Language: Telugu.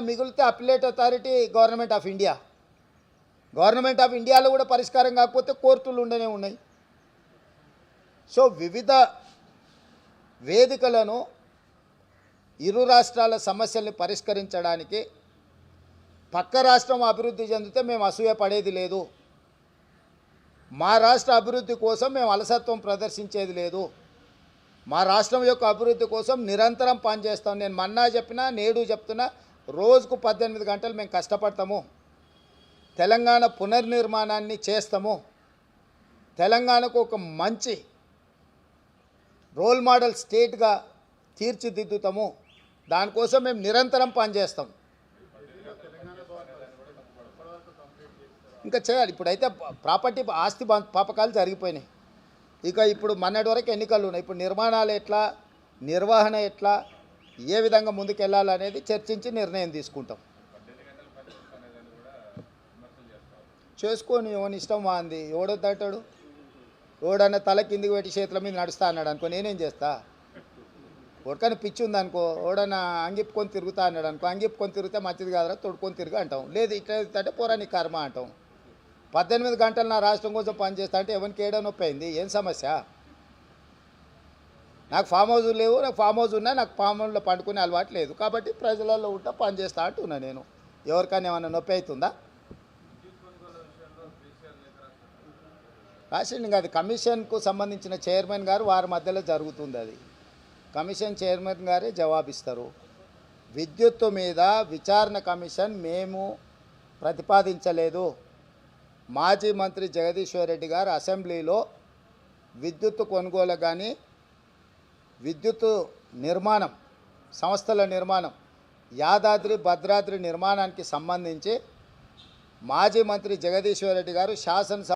మిగిలితే appellate authority government of India. Government of ఇండియాలో కూడా పరిష్కారం కాకపోతే కోర్టులు ఉండనే ఉన్నాయి. సో వివిధ వేదికలను ఇరు రాష్ట్రాల సమస్యల్ని పరిష్కరించడానికి పక్క రాష్ట్రం అభివృద్ధి చెందితే మేము అసూయ పడేది లేదు. మా రాష్ట్ర అభివృద్ధి కోసం మేము అలసత్వం ప్రదర్శించేది లేదు. మా రాష్ట్రం యొక్క అభివృద్ధి కోసం నిరంతరం పనిచేస్తాం. నేను మన్నా చెప్పినా నేడు చెప్తున్నా రోజుకు పద్దెనిమిది గంటలు మేము కష్టపడతాము. తెలంగాణ పునర్నిర్మాణాన్ని చేస్తాము. తెలంగాణకు ఒక మంచి రోల్ మోడల్ స్టేట్గా తీర్చిదిద్దుతాము. దానికోసం మేము నిరంతరం పనిచేస్తాం. ఇంకా చేయాలి. ఇప్పుడైతే ప్రాపర్టీ ఆస్తి పాపకాలు జరిగిపోయినాయి. ఇక ఇప్పుడు మొన్నటి వరకు ఎన్నికలు ఉన్నాయి. ఇప్పుడు నిర్మాణాలు ఎట్లా? నిర్వహణ ఎట్లా? ఏ విధంగా ముందుకెళ్ళాలనేది చర్చించి నిర్ణయం తీసుకుంటాం. చేసుకొని ఎవని ఇష్టం వాంది? ఎవడొద్దంటాడు ఎవడన్నా తల కిందికి పెట్టి చేతుల మీద నడుస్తా అన్నాడు అనుకో నేనేం చేస్తా? ఎవరికైనా పిచ్చి ఉందనుకో ఎవడన్నా అంగిప్పుకొని తిరుగుతా అన్నాడు అనుకో అంగిప్పుకొని తిరిగితే మంచిది కాదురా తొడుకొని తిరిగి అంటాం. లేదు ఇట్లా అంటే పోరా కర్మ అంటాం. పద్దెనిమిది గంటలు నా రాష్ట్రం కోసం పనిచేస్తా అంటే ఎవరికి ఏడో నొప్పి అయింది? ఏం సమస్య? నాకు ఫామ్ హౌస్ లేవు నాకు ఫామ్ హౌస్ ఉన్నా నాకు ఫామ్ హౌస్లో పండుకునే అలవాటు లేదు. కాబట్టి ప్రజలలో ఉంటా పని చేస్తా అంటున్నా నేను. ఎవరికైనా ఏమైనా నొప్పి అవుతుందా? రాసిండి అది కమిషన్కు సంబంధించిన చైర్మన్ గారు వారి మధ్యలో జరుగుతుంది అది. కమిషన్ చైర్మన్ గారే జవాబిస్తారు. విద్యుత్తు మీద విచారణ కమిషన్ మేము ప్రతిపాదించలేదు. మాజీ మంత్రి జగదీశ్వర్ రెడ్డి గారు అసెంబ్లీలో విద్యుత్ కొనుగోలు కానీ విద్యుత్తు నిర్మాణం సంస్థల నిర్మాణం యాదాద్రి భద్రాద్రి నిర్మాణానికి సంబంధించి మాజీ మంత్రి జగదీశ్వర్ రెడ్డి గారు శాసనసభ